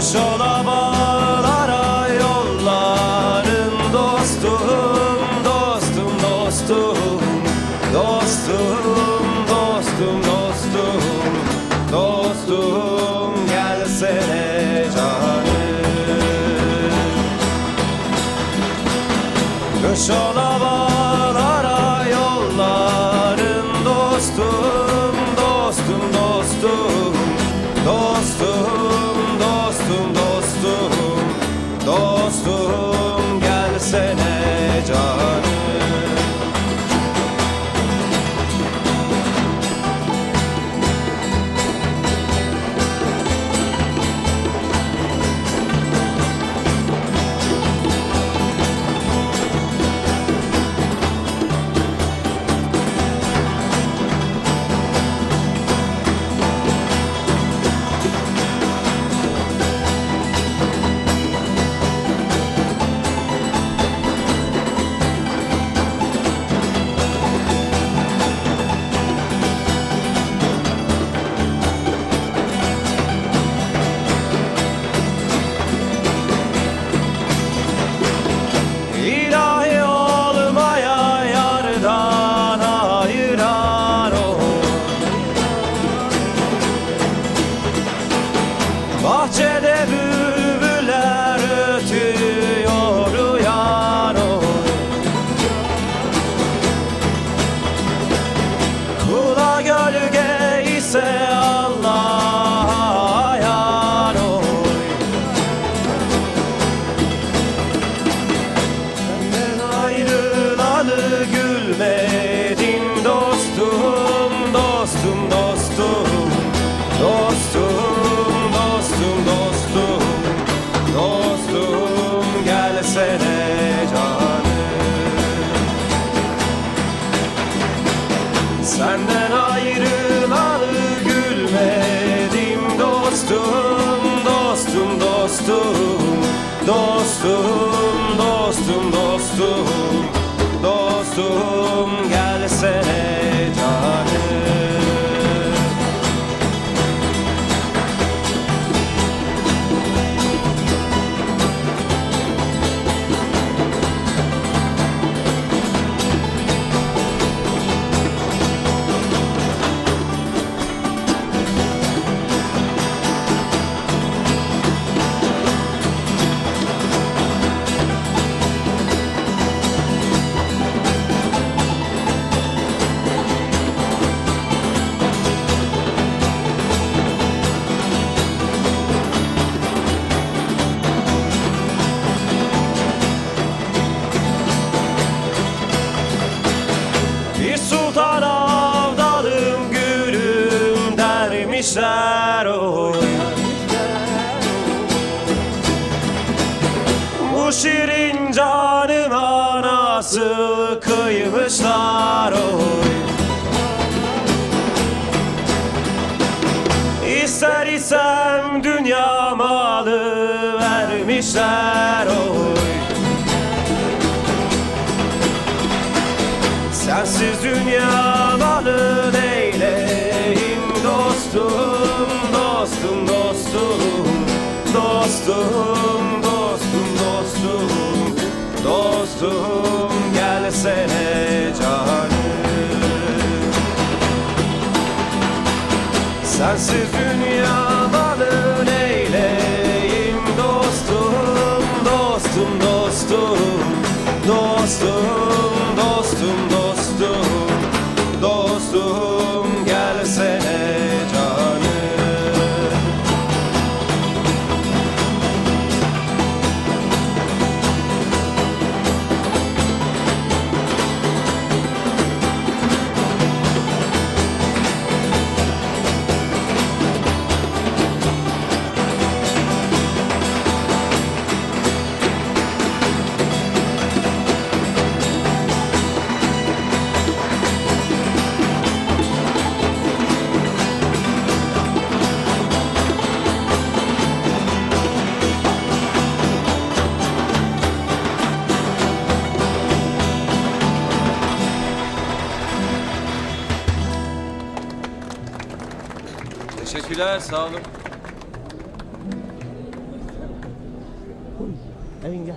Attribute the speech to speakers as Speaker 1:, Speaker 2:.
Speaker 1: Göç ola bağlara dostum, dostum, dostum, dostum, dostum, dostum, dostum, gelsene canım. Ayrılalı gülmedim. Dostum, dostum, dostum, dostum, dostum, dostum, dostum, gelsene dermişler oy. Bu şirin canıma nasıl kıymışlar oy. İster isem dünya malı vermişler oy. Sensiz dünya dostum, dostum, dostum, dostum, gelsene canım. Sensiz dünya
Speaker 2: Teşekkürler, sağ olun. Evin gel.